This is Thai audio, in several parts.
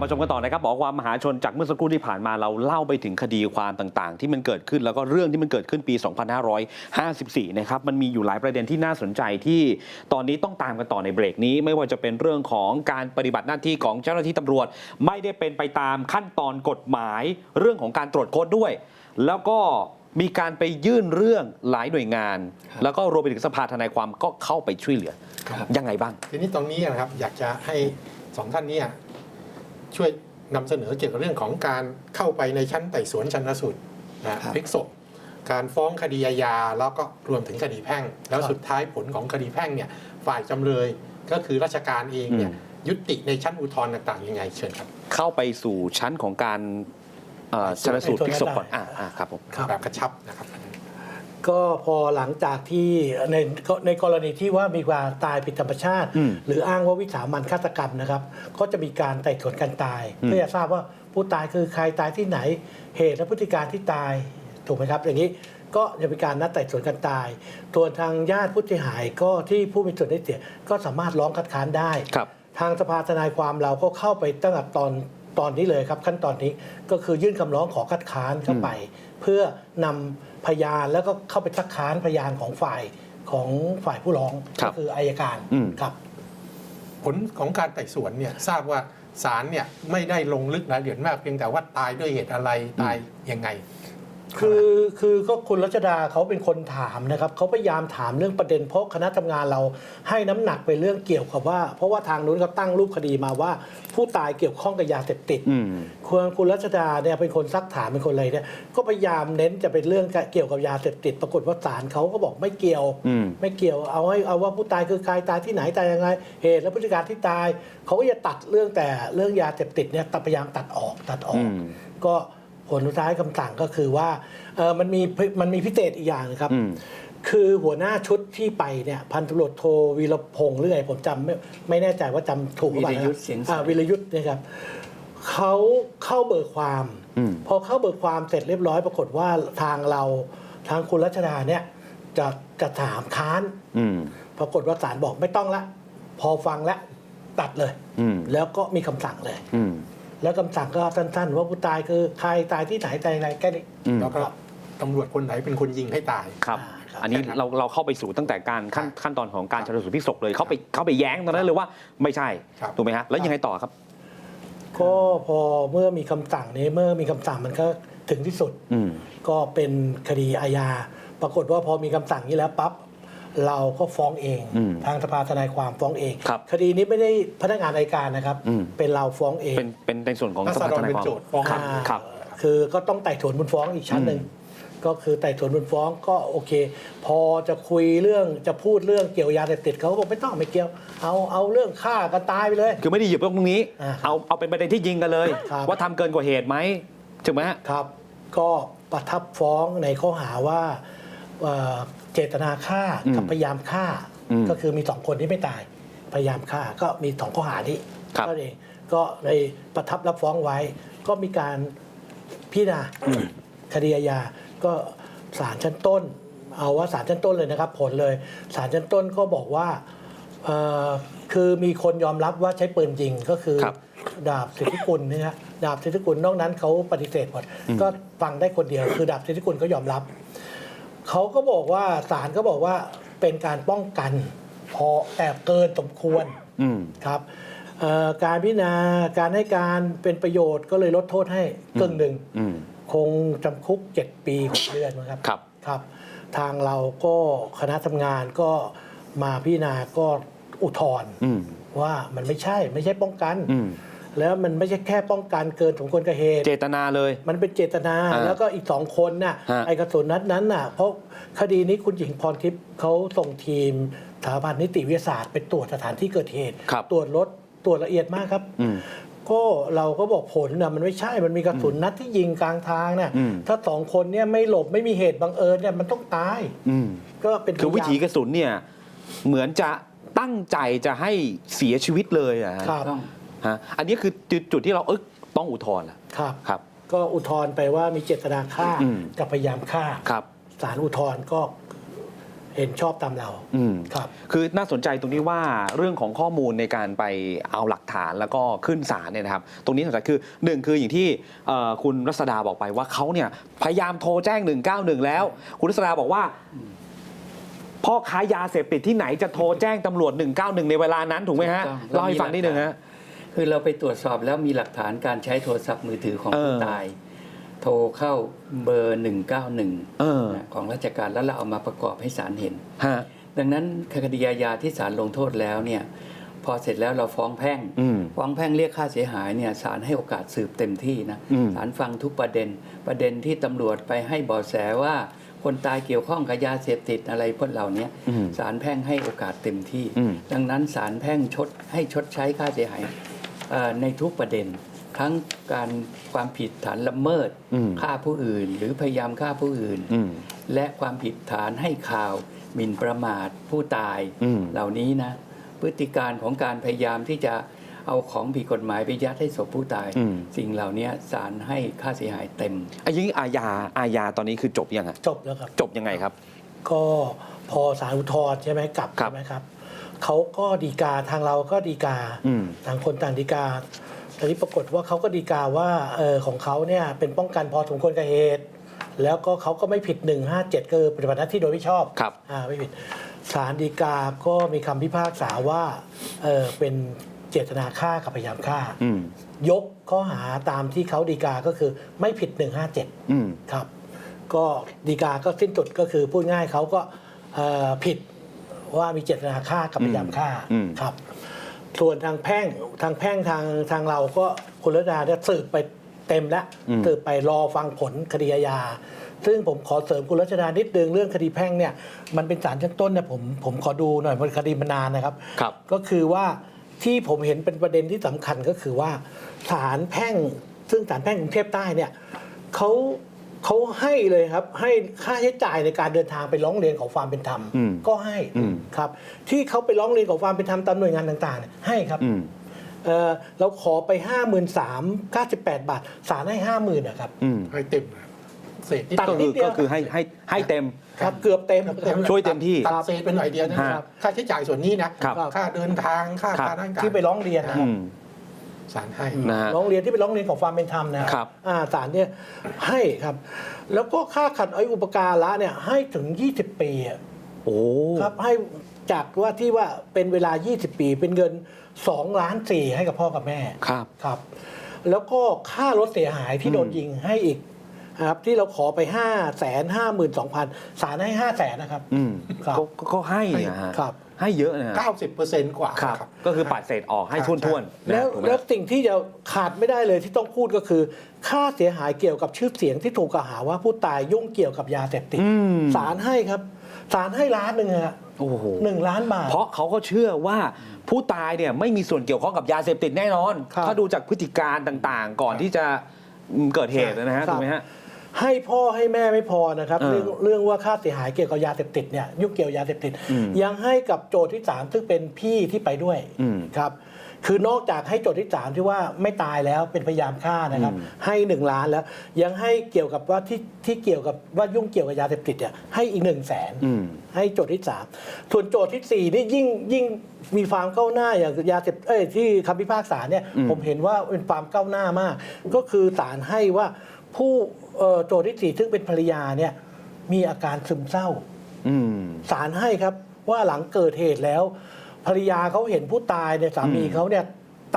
มาชมกันต่อนะครับบอกว่ามหาชนจากเมื่อสักครู่ที่ผ่านมาเราเล่าไปถึงคดีความต่างๆ ที่มันเกิดขึ้นแล้วก็เรื่องที่มันเกิดขึ้นปี 2554 นะครับมันมีอยู่หลายประเด็นที่น่าสนใจที่ตอนนี้ต้องตามกันต่อในเบรกนี้ ไม่ว่าจะเป็นเรื่องของการปฏิบัติหน้าที่ของเจ้าหน้าที่ตำรวจ ไม่ได้เป็นไปตามขั้นตอนกฎหมาย เรื่องของการตรวจค้นด้วย แล้วก็มีการไปยื่นเรื่องหลายหน่วยงาน แล้วก็รวมไปถึงสภาทนายความก็เข้าไปช่วยเหลือครับยังไงบ้างทีนี้ตรงนี้นะครับอยากจะให้สองท่านเนี้ ช่วยนำเสนอเกี่ยวกับเรื่องของการเข้าไปในชั้นไต่สวนชันสูตรนะครับพลิกศพการฟ้องคดีอาญาแล้วก็รวมถึงคดีแพ่ง แล้วครับสุดท้ายผลของคดีแพ่งเนี่ยฝ่ายจำเลยก็คือราชการเองเนี่ยอืมยุติในชั้นอุทธรณ์ต่างๆยังไงเชิญครับ เข้าไปสู่ชั้นของการเอ่อชนสูตรพลิกศพก่อนอ่าอ่าครับผมครับแบบกระชับนะครับ ก็พอหลังจากที่ในในกรณีที่ว่ามีการตายผิดธรรมชาติอืมหรืออ้างว่าวิสามันฆาตกรรมนะครับ ก็จะมีการไต่สวนการตายอืมเพื่อจะทราบว่าผู้ตายคือใครตายที่ไหน เหตุและพฤติการที่ตายถูกไหมครับอย่างนี้ก็จะมีการนัดไต่สวนการตายตัวนทางญาติผู้เสียหายก็ที่ผู้มีส่วนได้เสียก็สามารถร้องคัดค้านได้ครับ ทางสภาทนายความเราก็เข้าไปตั้งแต่ตอนตอนนี้เลยครับ ขั้นตอนนี้ก็คือยื่นคำร้องขอคัดค้านเข้าไป เพื่อนำ พยานแล้วก็เข้าไปคัดค้านพยานของฝ่ายของฝ่ายผู้ร้องครัก็บคืออายการอืม ครับ ผลของการไต่สวนเนี่ยทราบว่าศาลเนี่ยไม่ได้ลงลึกรายละเอียดมากเพียงแต่ว่าตายด้วยเหตุอะไรตายยังไง คือคือก็คุณรัชดาเขาเป็นคนถามนะครับเขาพยายามถามเรื่องประเด็นเพราะคณะทำงานเราให้น้ำหนักไปเรื่องเกี่ยวกับว่า เพราะว่าทางนู้นเขาตั้งรูปคดีมาว่า ผู้ตายเกี่ยวข้องกับยาเสพติดอืมคุณคุณรัชดาเนี่ยเป็นคนซักถามเป็นคนอะไรเนี่ยก็พยายามเน้นจะเป็นเรื่องเกี่ยวกับยาเสพติด ปรากฏว่าศาลเขาก็บอกไม่เกี่ยวอืมไม่เกี่ยวเอาให้เอาว่าผู้ตายคือใครตายที่ไหนตายยังไงเหตุและพฤติการที่ตายเขาก็จะตัดเรื่องแต่เรื่องยาเสพติดเนี่ยตัดพยายามตัดออกตัดออกอืมก็ ผลสุดท้ายคำสั่งก็คือว่าเออมันมีมันมีพิเศษอีกอย่างนะครับอืมคือหัวหน้าชุดที่ไปเนี่ยพันตำรวจโทวีรพงษ์หรือไงผมจำไม่ไม่แน่ใจว่าจำถูกหรือเปล่านะวีรยุทธ์เสียงใส อ่าวีรยุทธ์เนะครับเขาเข้าเบิกความอืมพอเข้าเบิกความเสร็จเรียบร้อยปรากฏว่าทางเราทางคุณรัชดาเนี่ยจะจะถามค้าน อืม ปรากฏว่าศาลบอกไม่ต้องละ พอฟังแล้วตัดเลย อืม แล้วก็มีคำสั่งเลย อืม แล้วคำสั่งก็สั้นๆ ว่าผู้ตายคือใครตายที่ไหนตายยังไงแค่นี้อืม แล้วก็ตำรวจคนไหนเป็นคนยิงให้ตาย ครับ อ่าครับ อันนี้ครับเราเราเข้าไปสู่ตั้งแต่การขั้นครับขั้นตอนของการคชรับนสูตรพลิกศพเลย เข้าไปเข้าไปแย้งตอนนั้นเลยว่าไม่ใช่ ครับ ถูกไหมฮะ แล้วยังไงต่อครับ ก็พอเมื่อมีคำสั่งนี้เมื่อมีคำสั่งมันก็ถึงที่สุด อืม ก็เป็นคดีอาญา ปรากฏว่าพอมีคำสั่งนี้แล้วปั๊บ เราก็ฟ้องเองอืมทางสภาทนายความฟ้องเองครับคดีนี้ไม่ได้พนักงานอัยการนะครับ อืม เป็นเราฟ้องเองเป็นเป็นในส่วนของรัสษภาฎทรนายเป็นความ โจทย์ฟ้องครับอ่าครับ คือก็ต้องไต่สวนมูลฟ้องอีกชั้นหนึ่งอืมก็คือไต่สวนมูลฟ้องก็โอเค พอจะคุยเรื่องจะพูดเรื่องเกี่ยวยาเสพติดเขาก็บอกไม่ต้องไม่เกี่ยว เอาเอาเรื่องฆ่ากันตายไปเลย คือไม่ได้หยิบเรื่องตรงนี้ อ่าเอาเอาเป็นประเด็นที่ยิงกันเลย ครับ ว่าทำเกินกว่าเหตุไหมถูกไหมฮะ ครับ ก็ประทับฟ้องในข้อหาว่า เอ่อเจตนาฆ่าอืมกับพยายามฆ่าอืมก็คือมีสองคนที่ไม่ตาย พยายามฆ่าก็มีสองข้อหานี้ครับก็เองก็ในประทับรับฟ้องไว้ ก็มีการพิจารณาคดีอาญาก็ศาลชั้นต้น เอาว่าศาลชั้นต้นเลยนะครับ ผลเลยศาลชั้นต้นก็บอกว่าเอ่อคือมีคนยอมรับว่าใช้ปืนยิงก็คือครับดาบสิทธิกุลนะฮะดาบสิทธิกุลนอกนั้นเขาปฏิเสธหมดก็ฟังได้คนเดียว คือดาบสิทธิกุลก็ยอมรับ เขาก็บอกว่าศาลก็บอกว่าเป็นการป้องกัน พอแอบเกินสมควรอืมครับเอ่อการพิจารณาการให้การเป็นประโยชน์ก็เลยลดโทษให้กึ่งหนึ่งอืมคงจำคุก 7 ปี6เดือนนะครับครับครับ ทางเราก็คณะทำงานก็มาพิจารณาก็อุทธรณ์อืมว่ามันไม่ใช่ไม่ใช่ป้องกันอืม แล้วมันไม่ใช่แค่ป้องกันเกินสมควรกับเหตุ เจตนาเลย มันเป็นเจตนาอ่าแล้วก็อีกสองคนน่ะฮะไอกระสุนนัดนั้นน่ะ เพราะคดีนี้คุณหญิงพรทิพย์เขาส่งทีมสถาบันนิติวิทยาศาสตร์ไปตรวจสถานที่เกิดเหตุ ครับ ตรวจรถตรวจละเอียดมากครับ อืม ก็เราก็บอกผลนะมันไม่ใช่มันมีกระสุนนัดที่ยิงกลางทางน่ะอืม ถ้าสองคนเนี่ยไม่หลบไม่มีเหตุบังเอิญเนี่ยมันต้องตาย อืม ก็เป็นคือวิถีพยานกระสุนเนี่ยเหมือนจะตั้งใจจะให้เสียชีวิตเลยอะฮะครับ ต้อง ฮะอันนี้คือจุดจุดที่เราเอ๊ะต้องอุทธรณ์ละครับ ครับ ก็อุทธรณ์ไปว่ามีเจตนาฆ่าอืม กับพยายามฆ่าครับ ศาลอุทธรณ์ก็เห็นชอบตามเราอืม ครับ คือน่าสนใจตรงที่ว่าเรื่องของข้อมูลในการไปเอาหลักฐานแล้วก็ขึ้นศาลเนี่ยนะครับ ตรงนี้สำคัญคือหนึ่งคืออย่างที่เอ่อคุณรัศดาบอกไปว่าเขาเนี่ยพยายามโทรแจ้ง 191 แล้ว คุณรัศดาบอกว่า พ่อค้ายาเสพติดที่ไหนจะโทรแจ้งตำรวจ 191 ในเวลานั้นถูกไหมฮะถูกต้อง เล่าให้ฟังนิดนึงฮะ คือเราไปตรวจสอบแล้วมีหลักฐานการใช้โทรศัพท์มือถือของเออผู้ตาย โทรเข้าเบอร์191เออนะของราชการแล้วเราเอามาประกอบให้ศาลเห็นฮะดังนั้นคดีอาญาที่ศาลลงโทษแล้วเนี่ยพอเสร็จแล้วเราฟ้องแพ่งอืมฟ้องแพ่งเรียกค่าเสียหายเนี่ยศาลให้โอกาสสืบเต็มที่นะอืมศาลฟังทุกประเด็น ประเด็นที่ตำรวจไปให้เบาะแสว่า คนตายเกี่ยวข้องกับยาเสพติดอะไรพวกเหล่านี้อืมศาลแพ่งให้โอกาสเต็มที่อืมดังนั้นศาลแพ่งชดให้ชดใช้ค่าเสียหายเอ่อ ในทุกประเด็น ทั้งการความผิดฐานละเมิดอืมฆ่าผู้อื่น หรือพยายามฆ่าผู้อื่นอืมและความผิดฐานให้ข่าวหมิ่นประมาทผู้ตายอืมเหล่านี้นะ พฤติการของการพยายามที่จะเอาของผิดกฎหมายไปยัดให้ศพผู้ตายอืมสิ่งเหล่านี้ศาลให้ค่าเสียหายเต็มไอ้ยิ่งอาญาอาญาตอนนี้คือจบยังอะจบแล้วครับ จบยังไงครับ ก็พอสารอุทธรณ์ใช่ไหมกลับครับใช่ไหมครับ เขาก็ดีกาทางเราก็ดีกาอืมต่างคนต่างดีกาแต่นี้ปรากฏว่าเขาก็ดีกาว่าเออของเขาเนี่ยเป็นป้องกันพอสมควรกับเหตุ แล้วก็เขาก็ไม่ผิด 157คือปฏิบัติหน้าที่โดยไม่ชอบครับอ่าไม่ผิดศาลฎีกาก็มีคำพิพากษาว่าเออเป็นเจตนาฆ่ากับพยายามฆ่าอืมยกข้อหาตามที่เขาดีกาก็คือไม่ผิด 157อืมครับ ก็ดีกาก็สิ้นสุดก็คือพูดง่ายเขาก็เอ่อผิด ว่ามีเจตนาฆ่ากับพยายามฆ่าอืมครับ ส่วนทางแพ่งทางแพ่งทางทางเราก็คุณรัตนาจะสืบไปเต็มแล้วสืบไปรอฟังผลคดีอาญาซึ่งผมขอเสริมคุณรัชดานิดนึงเรื่องคดีแพ่งเนี่ยมันเป็นศาลชั้นต้นเนี่ยผมผมขอดูหน่อยมันคดีมานานนะครับครับ ก็คือว่าที่ผมเห็นเป็นประเด็นที่สำคัญก็คือว่าศาลแพ่ง ซึ่งศาลแพ่งกรุงเทพใต้เนี่ยเขา เขาให้เลยครับ ให้ค่าใช้จ่ายในการเดินทางไปร้องเรียนขอความเป็นธรรม อืมก็ให้อืม ครับ ที่เขาไปร้องเรียนขอความเป็นธรรมตามหน่วยงานต่างๆเนี่ยให้ครับอืม เอ่อเราขอไปห้าหมื่นสามเก้าสิบแปดบาทศาลให้ห้าหมื่นนะครับอืมให้เต็มนะเศษนิดตัดก็เดีคืยวอนิดเดียวก็คือให้ให้ให้เต็ม ครับเกือบเต็ม ช่วยเต็มที่ตัดเศษไปหน่อยเดียวนะครับค่าใช้จ่ายส่วนนี้นะครับค่าเดินทางค่าครับค่านั่งที่ไปร้องเรียนนะคอืรับม สารให้นะฮะร้องเรียนที่เป็นร้องเรียนของความเป็นธรรมนะครับอ่าศาลเนี่ยให้ครับ แล้วก็ค่าขัดอายุอุปการะเนี่ยให้ถึง 20 ปีอะโอ้ครับให้จากว่าที่ว่าเป็นเวลา 20 ปี เป็นเงิน2ล้านสี่ให้กับพ่อกับแม่ ครับ ครับ แล้วก็ค่ารถเสียหายที่โดนยิงให้อีกนะครับที่เราขอไป 5 5 2 0 0 0ศาลให้ 5 0 0 0 0นะครับอืมครับก็ก็ก็ให้นะฮะ ครับ ให้เยอะนะฮะ90%กว่าครับ ก็คือปัดเศษออกให้ทุ่นท่วนๆนะแล้วถูกไหมแล้วสิ่งที่จะขาดไม่ได้เลยที่ต้องพูดก็คือ ค่าเสียหายเกี่ยวกับชื่อเสียงที่ถูกกล่าวหาว่าผู้ตายยุ่งเกี่ยวกับยาเสพติดอืมศาลให้ครับศาลให้ล้านหนึ่งอะโอ้โห หนึ่งล้านบาท เพราะเขาก็เชื่อว่าผู้ตายเนี่ยไม่มีส่วนเกี่ยวข้องกับยาเสพติดแน่นอน ครับถ้าดูจากพฤติการต่างๆ ก่อนที่จะเกิดเหตุนะฮะครับ ถูกไหมฮะ ให้พ่อให้แม่ไม่พอนะครับเออเรื่องเรื่องว่าค่าเสียหายเกี่ยวกับยาเสพติดเนี่ยยุ่งเกี่ยวยาเสพติดอืมยังให้กับโจทย์ที่สามซึ่งเป็นพี่ที่ไปด้วยอืมครับคือนอกจากให้โจทย์ที่สามที่ว่าไม่ตายแล้วเป็นพยายามฆ่านะครับอืมให้หนึ่งล้านแล้ว ยังให้เกี่ยวกับว่าที่ที่เกี่ยวกับว่ายุ่งเกี่ยวกับยาเสพติดเนี่ยให้อีกหนึ่งแสนอืมให้โจทย์ที่สามส่วนโจทย์ที่สี่นี่ยิ่งยิ่งมีความก้าวหน้าอย่างยาเสพเอ้ยที่คำพิพากษาเนี่ยอืมผมเห็นว่าเป็นความก้าวหน้ามาก ก็คือศาลให้ว่าผู้ เอ่อโจทย์ที่สี่ซึ่งเป็นภรรยาเนี่ยมีอาการซึมเศร้า อืม ศาลให้ครับว่าหลังเกิดเหตุแล้ว ภรรยาเขาเห็นผู้ตายเนี่ยสามีอืม เขาเนี่ย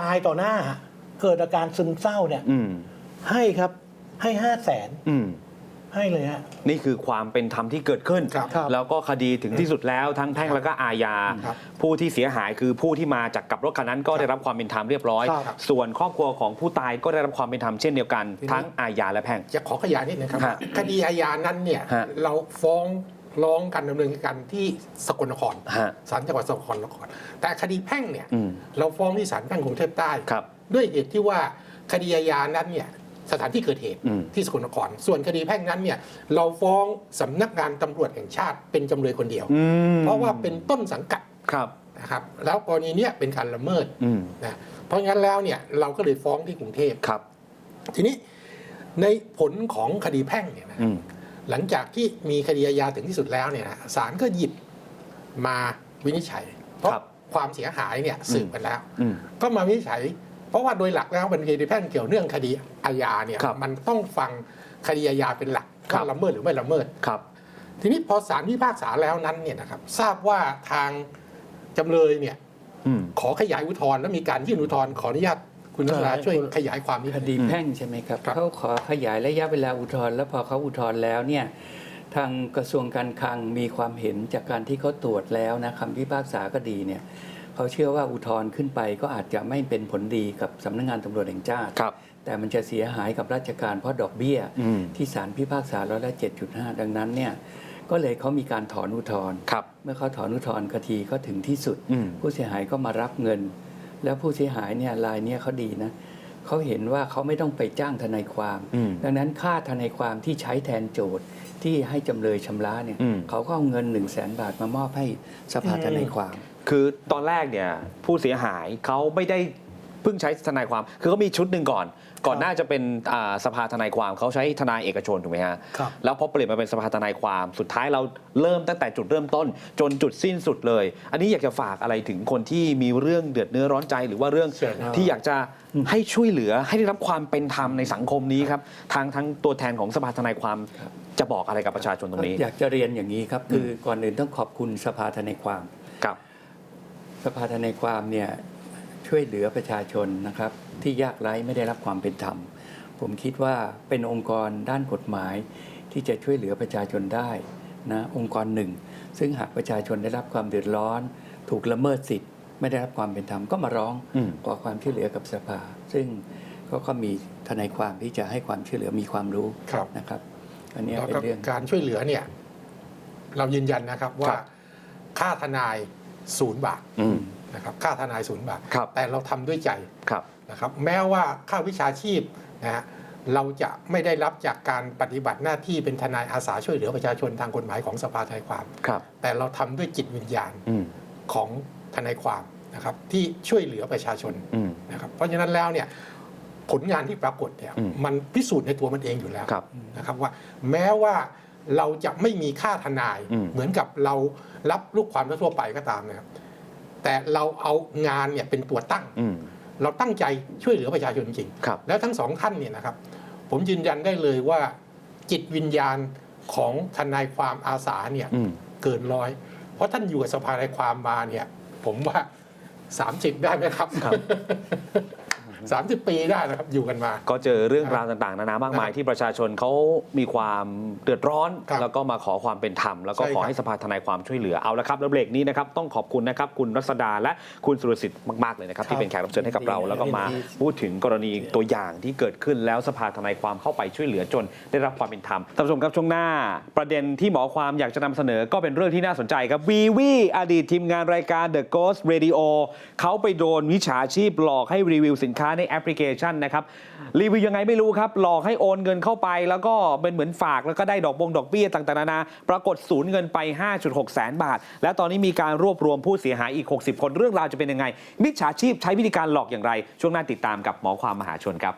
ตายต่อหน้า เกิดอาการซึมเศร้าเนี่ยอืม ให้ครับให้ห้าแสนอืม ให้เลยฮะ นี่คือความเป็นธรรมที่เกิดขึ้นครับครับแล้วก็คดีถึงที่สุดแล้วทั้งแพ่งแล้วก็อาญา ครับผู้ที่เสียหายคือผู้ที่มาจากกับรถคันนั้นก็ได้รับความเป็นธรรมเรียบร้อย ครับ ส่วนครอบครัวของผู้ตายก็ได้รับความเป็นธรรมเช่นเดียวกันทีนี้ทั้งอาญาและแพ่ง จะขอขยายนิดนึงครับฮะว่าคดีอาญานั้นเนี่ยฮะเราฟ้องร้องกันดำเนินการที่สกลนครฮะศาลจังหวัดสกลนคร แต่คดีแพ่งเนี่ยอืมเราฟ้องที่ศาลแพ่งกรุงเทพใต้ ครับด้วยเหตุที่ว่าคดีอาญานั้นเนี่ย สถานที่เกิดเหตุอืมที่สกลนคร ส่วนคดีแพ่งนั้นเนี่ยเราฟ้องสำนักงานตำรวจแห่งชาติเป็นจำเลยคนเดียวอืมเพราะว่าเป็นต้นสังกัดครับนะครับแล้วกรณีเนี้ยเป็นการละเมิดอืมนะเพราะงั้นแล้วเนี่ยเราก็เลยฟ้องที่กรุงเทพครับ ทีนี้ในผลของคดีแพ่งเนี่ยนะอืมหลังจากที่มีคดีอาญาถึงที่สุดแล้วเนี่ยนะศาลก็หยิบมาวินิจฉัย เพราะครับความเสียหายเนี่ยสืบไปแล้วอืมก็มาวินิจฉัย เพราะว่าโดยหลักแล้วเป็นคดีแพ่งเกี่ยวเนื่องคดีอาญาเนี่ยครับมันต้องฟังคดีอาญาเป็นหลักครับว่าละเมิดหรือไม่ละเมิดครับ ทีนี้พอศาลพิพากษาแล้วนั้นเนี่ยนะครับทราบว่าทางจำเลยเนี่ยอืมขอขยายอุทธรณ์และมีการยื่นอุทธรณ์ขออนุญาตคุณนัทราช่วยขยายความนิดคนึงดีแพ่งใช่ไหมครับครับเขาขอขยายระยะเวลาอุทธรณ์แล้วพอเขาอุทธรณ์แล้วเนี่ยทางกระทรวงการคลังมีความเห็นจากการที่เขาตรวจแล้วนะคำพิพากษาก็ดีเนี่ย เขาเชื่อว่าอุทธรณ์ขึ้นไปก็อาจจะไม่เป็นผลดีกับสำนักงานตำรวจแห่งชาติครับแต่มันจะเสียหายกับราชการเพราะดอกเบี้ยอืมที่ศาลพิพากษาร้อยละเจ็ดจุดห้าดังนั้นเนี่ยก็เลยเขามีการถอนอุทธรณ์ครับเมื่อเขาถอนอุทธรณ์คดีก็ถึงที่สุดอืมผู้เสียหายก็มารับเงิน แล้วผู้เสียหายเนี่ยรายเนี้เขาดีนะเขาเห็นว่าเขาไม่ต้องไปจ้างทนายความอืมดังนั้นค่าทนายความที่ใช้แทนโจทย์ที่ให้จำเลยชำระเนี่ยอืมเขาก็เอาเงิน1นึ่งแสนบาทมามอบให้สภาทนายความ คือตอนแรกเนี่ยผู้เสียหายเขาไม่ได้เพิ่งใช้ทนายความ คือเขามีชุดหนึ่งก่อน ก่อนหน้าจะเป็นอ่าสภาทนายความเขาใช้ทนายเอกชนถูกไหมฮะ ครับ แล้วพอเปลี่ยนมาเป็นสภาทนายความ สุดท้ายเราเริ่มตั้งแต่จุดเริ่มต้น จนจุดสิ้นสุดเลย อันนี้อยากจะฝากอะไรถึงคนที่มีเรื่องเดือดเนื้อร้อนใจ หรือว่าเรื่องเชิญครับ ที่อยากจะให้ช่วยเหลือให้ได้รับความเป็นธรรมในสังคมนี้ครับ ทางทั้งตัวแทนของสภาทนายความครับจะบอกอะไรกับประชาชนตรงนี้ อยากจะเรียนอย่างนี้ครับ คือก่อนอื่นต้องขอบคุณสภาทนายความครับ สภาทนายความเนี่ยช่วยเหลือประชาชนนะครับที่ยากไร้ไม่ได้รับความเป็นธรรม ผมคิดว่าเป็นองค์กรด้านกฎหมาย ที่จะช่วยเหลือประชาชนได้นะองค์กรหนึ่ง ซึ่งหากประชาชนได้รับความเดือดร้อน ถูกละเมิดสิทธิ์ ไม่ได้รับความเป็นธรรมก็มาร้องอืมขอความช่วยเหลือกับสภา ซึ่งก็ก็มีทนายความที่จะให้ความช่วยเหลือมีความรู้ครับนะครับ อันเนี้ยแล้วเป็นก็เรื่องการช่วยเหลือเนี่ย เรายืนยันนะครับว่าครับค่าทนาย ศูนย์บาทอืม นะครับค่าทนายศูนย์บาท ครับแต่เราทำด้วยใจครับ นะครับแม้ว่าค่าวิชาชีพนะฮะเราจะไม่ได้รับจากการปฏิบัติหน้าที่เป็นทนายอาสาช่วยเหลือประชาชนทางกฎหมายของสภาทนายความ ครับ แต่เราทำด้วยจิตวิญญาณอืม ของทนายความนะครับที่ช่วยเหลือประชาชน อืม นะครับเพราะฉะนั้นแล้วเนี่ยผลงานที่ปรากฏเนี่ยอืมมันพิสูจน์ในตัวมันเองอยู่แล้วครับ นะครับว่าแม้ว่า เราจะไม่มีค่าทนายอืมเหมือนกับเรารับลูกความทั่วๆไปก็ตามนะครับแต่เราเอางานเนี่ยเป็นตัวตั้งอืมเราตั้งใจช่วยเหลือประชาชนจริงครับแล้วทั้งสองท่านเนี่ยนะครับ ผมยืนยันได้เลยว่า จิตวิญญาณของทนายความอาสาเนี่ยอืมเกินร้อย เพราะท่านอยู่กับสภาทนายความมาเนี่ย ผมว่า30ได้ไหมครับครับ สามสิบปีได้นะครับอยู่กันมา ก็เจอเรื่องราวต่างๆ นานามากมายที่ประชาชนเขามีความเดือดร้อน ครับแล้วก็มาขอความเป็นธรรม แล้วก็ใช่ขอครับให้สภาทนายความช่วยเหลือเอาละครับแล้วเบรกนี้นะครับต้องขอบคุณนะครับคุณรัศดาและคุณสุรสิทธิ์มากๆเลยนะครับ ที่เป็นแขกรับเชิญให้กับเรา แล้วก็มาพูดถึงกรณีตัวอย่างที่เกิดขึ้นแล้วสภาทนายความเข้าไปช่วยเหลือจนได้รับความเป็นธรรมท่านผู้ชมครับช่วงหน้า ประเด็นที่หมอความอยากจะนำเสนอก็เป็นเรื่องที่น่าสนใจครับวีวีอดีตทีมงานรายการ The Ghost Radio เขาไปโดนวิชาชีพหลอกให้รีวิวสินค้าในแอปพลิเคชันนะครับรีวิวยังไงไม่รู้ครับหลอกให้โอนเงินเข้าไป แล้วก็เป็นเหมือนฝากแล้วก็ได้ดอกบงดอกเบี้ยต่างๆนานาปรากฏสูญเงินไป 5.6 แสนบาท และตอนนี้มีการรวบรวมผู้เสียหายอีก 60 คนเรื่องราวจะเป็นยังไงมิจฉาชีพใช้วิธีการหลอกอย่างไร ช่วงหน้าติดตามกับหมอความมหาชนครับ